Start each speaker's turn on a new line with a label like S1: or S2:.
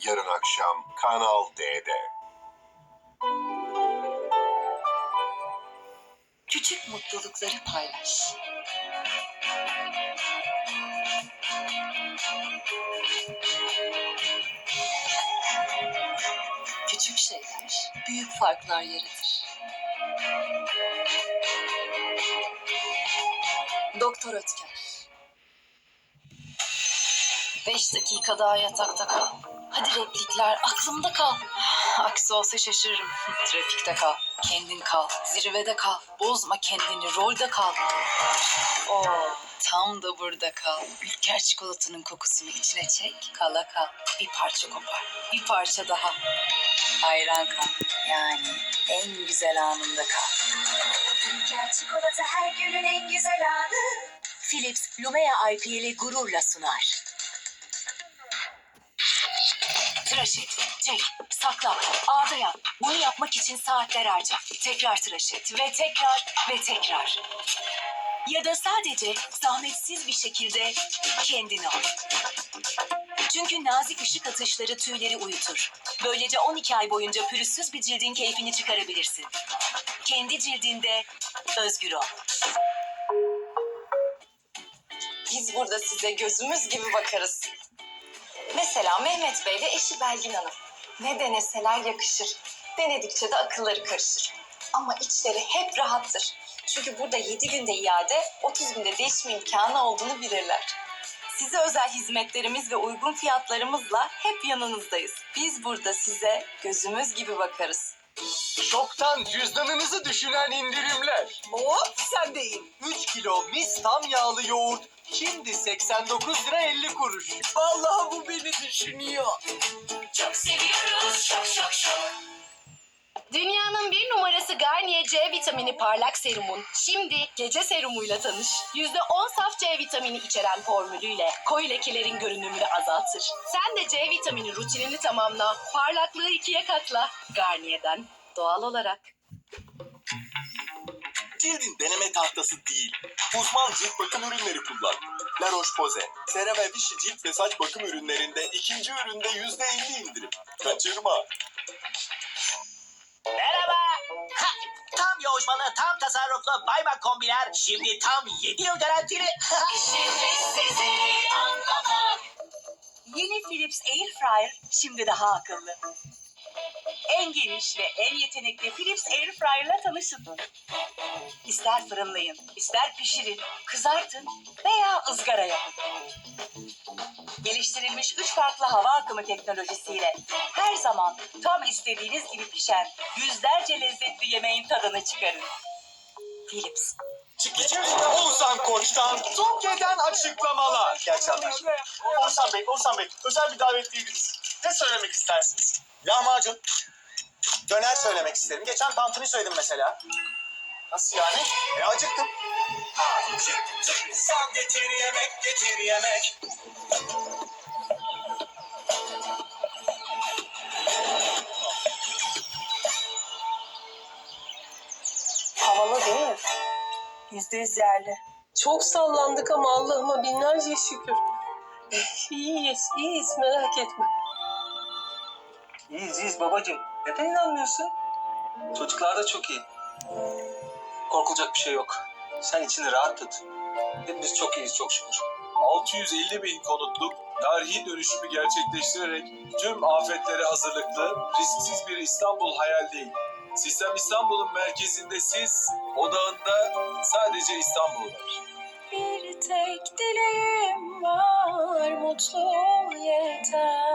S1: Yarın akşam Kanal D'de.
S2: Küçük mutlulukları paylaş. Küçük şeyler büyük farklar yaratır. Doktor Ötker. Beş dakika daha yatakta kal. Hadi replikler aklımda kal. Aksi olsa şaşırırım. Trafikte kal. Kendin kal. Zirvede kal. Bozma kendini. Rolde kal. Oo, tam da burada kal. Ülker çikolatanın kokusunu içine çek. Kala kal. Bir parça kopar. Bir parça daha. Hayran kal. Yani en güzel anında kal.
S3: Ülker çikolata her günün en güzel anı.
S2: Philips Lumea IPL'i gururla sunar. Tıraş et, çek, sakla, ağda yap. Bunu yapmak için saatler harca. Tekrar tıraş et ve tekrar ve tekrar. Ya da sadece zahmetsiz bir şekilde kendini al. Çünkü nazik ışık atışları tüyleri uyutur. Böylece 12 ay boyunca pürüzsüz bir cildin keyfini çıkarabilirsin. Kendi cildinde özgür ol.
S4: Biz burada size gözümüz gibi bakarız. Mesela Mehmet Bey ile eşi Belgin Hanım. Ne deneseler yakışır. Denedikçe de akılları karışır. Ama içleri hep rahattır. Çünkü burada 7 günde iade, 30 günde değişme imkanı olduğunu bilirler. Size özel hizmetlerimiz ve uygun fiyatlarımızla hep yanınızdayız. Biz burada size gözümüz gibi bakarız.
S5: Şoktan cüzdanınızı düşünen indirimler.
S4: Hop sendeyim.
S5: 3 kilo mis tam yağlı yoğurt. Şimdi 89 lira 50 kuruş.
S4: Vallahi bu beni düşünüyor.
S3: Çok seviyoruz şok şok şok.
S6: Dünyanın bir numarası Garnier C vitamini parlak serumun şimdi gece serumuyla tanış. %10 saf C vitamini içeren formülüyle koyu lekelerin görünümünü azaltır. Sen de C vitamini rutinini tamamla, parlaklığı ikiye katla. Garnier'den doğal olarak.
S7: Cildin deneme tahtası değil. Uzman cilt bakım ürünleri kullan. La Roche-Posay, CeraVe Vichy cilt ve saç bakım ürünlerinde ikinci üründe yüzde elli indirim. Kaçırma.
S8: Merhaba. Ha, tam yoğuşmalı, tam tasarruflu Baymak kombiler şimdi tam 7 yıl garantili.
S2: Yeni Philips Airfryer şimdi daha akıllı. En geniş ve en yetenekli Philips Airfryer'la tanışın. İster fırınlayın, ister pişirin, kızartın veya ızgara yapın. Geliştirilmiş 3 farklı hava akımı teknolojisiyle her zaman tam istediğiniz gibi pişen yüzlerce lezzetli yemeğin tadını çıkarın. Philips.
S7: Oğuzhan Koç'tan Türkiye'den açıklamalar. İyi akşamlar. Oğuzhan Bey, Oğuzhan Bey, özel bir davetliydiniz. Ne söylemek istersiniz? Lahmacun. Döner söylemek isterim. Geçen tantuni söyledim mesela. Nasıl yani? E acıktım. Sen getir yemek, getir yemek.
S9: Havalı değil mi? Yüzde yüz yerli. Çok sallandık ama Allah'ıma binlerce şükür. iyiyiz, iyiyiz merak etme.
S5: İyiyiz iyiyiz babacığım. Neden inanmıyorsun? Çocuklar da çok iyi. Korkulacak bir şey yok. Sen içini rahat tut. Hepimiz çok iyiyiz çok şükür.
S10: 650 bin konutluk tarihi dönüşümü gerçekleştirerek tüm afetlere hazırlıklı, risksiz bir İstanbul hayal değil. Sistem İstanbul'un merkezinde siz, odağında sadece İstanbul var.
S3: Bir tek dileğim var mutlu ol yeter.